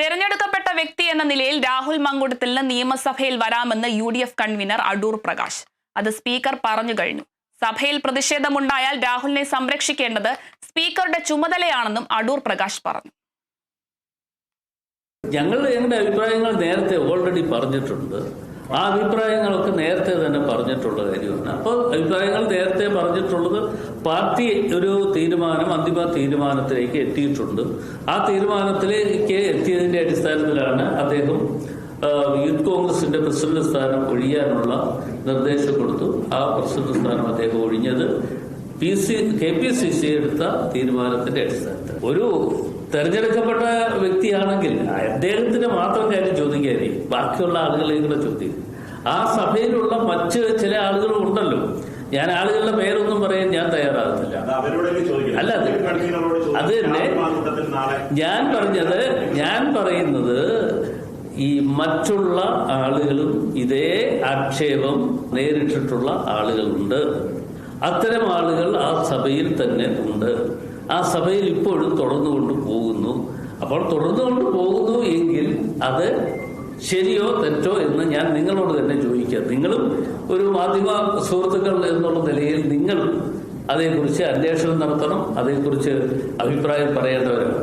തെരഞ്ഞെടുക്കപ്പെട്ട വ്യക്തി എന്ന നിലയിൽ രാഹുൽ മങ്കുടത്തിന് നിയമസഭയിൽ വരാമെന്ന് U D F convener Adoor Prakash. അത് സ്പീക്കർ പറഞ്ഞു കഴിഞ്ഞു. സഭയിൽ പ്രതിഷേധമുണ്ടായാൽ രാഹുലിനെ സംരക്ഷിക്കേണ്ടത് സ്പീക്കറുടെ ചുമതലയാണെന്നും അടൂർ പ്രകാശ് പറഞ്ഞു. ഞങ്ങളുടെ ഞങ്ങളുടെ അഭിപ്രായങ്ങൾ നേരത്തെ ഓൾറെഡി പറഞ്ഞിട്ടുണ്ട്. ആ അഭിപ്രായങ്ങളൊക്കെ നേരത്തെ തന്നെ പറഞ്ഞിട്ടുള്ള കാര്യമാണ്. അപ്പോൾ അഭിപ്രായങ്ങൾ നേരത്തെ പറഞ്ഞിട്ടുള്ളത് പാർട്ടി ഒരു തീരുമാനം അന്തിമ തീരുമാനത്തിലേക്ക് എത്തിയിട്ടുണ്ട്. ആ തീരുമാനത്തിലേക്ക് എത്തിയതിന്റെ അടിസ്ഥാനത്തിലാണ് അദ്ദേഹം യൂത്ത് കോൺഗ്രസിന്റെ പ്രസിഡന്റ് സ്ഥാനം ഒഴിയാനുള്ള നിർദ്ദേശം കൊടുത്തു. ആ പ്രസിഡന്റ് സ്ഥാനം അദ്ദേഹം ഒഴിഞ്ഞത് P C K P C C എടുത്ത തീരുമാനത്തിന്റെ അടിസ്ഥാനത്തിൽ. ഒരു തെരഞ്ഞെടുക്കപ്പെട്ട വ്യക്തിയാണെങ്കിൽ അദ്ദേഹത്തിന് മാത്രം കാര്യം ചോദിക്കാതെ ബാക്കിയുള്ള ആളുകളെ കൂടെ ചോദ്യം ആ സഭയിലുള്ള മറ്റ് ചില ആളുകളും ഉണ്ടല്ലോ. ഞാൻ ആളുകളുടെ പേരൊന്നും പറയാൻ ഞാൻ തയ്യാറാകുന്നില്ല? അല്ല, അത് തന്നെ. ഞാൻ പറഞ്ഞത് ഞാൻ പറയുന്നത് ഈ മറ്റുള്ള ആളുകളും ഇതേ ആക്ഷേപം നേരിട്ടിട്ടുള്ള ആളുകളുണ്ട്. അത്തരം ആളുകൾ ആ സഭയിൽ തന്നെ ഉണ്ട്. ആ സഭയിൽ ഇപ്പോഴും തുടർന്നുകൊണ്ട് പോകുന്നു. അപ്പോൾ തുടർന്നുകൊണ്ട് പോകുന്നു എങ്കിൽ അത് ശരിയോ തെറ്റോ എന്ന് ഞാൻ നിങ്ങളോട് തന്നെ ചോദിക്കുക നിങ്ങളും ഒരു മാധ്യമ സുഹൃത്തുക്കൾ എന്നുള്ള നിലയിൽ നിങ്ങളും അതേക്കുറിച്ച് അന്വേഷണം നടത്തണം അതേക്കുറിച്ച് അഭിപ്രായം പറയേണ്ടവരാണ്.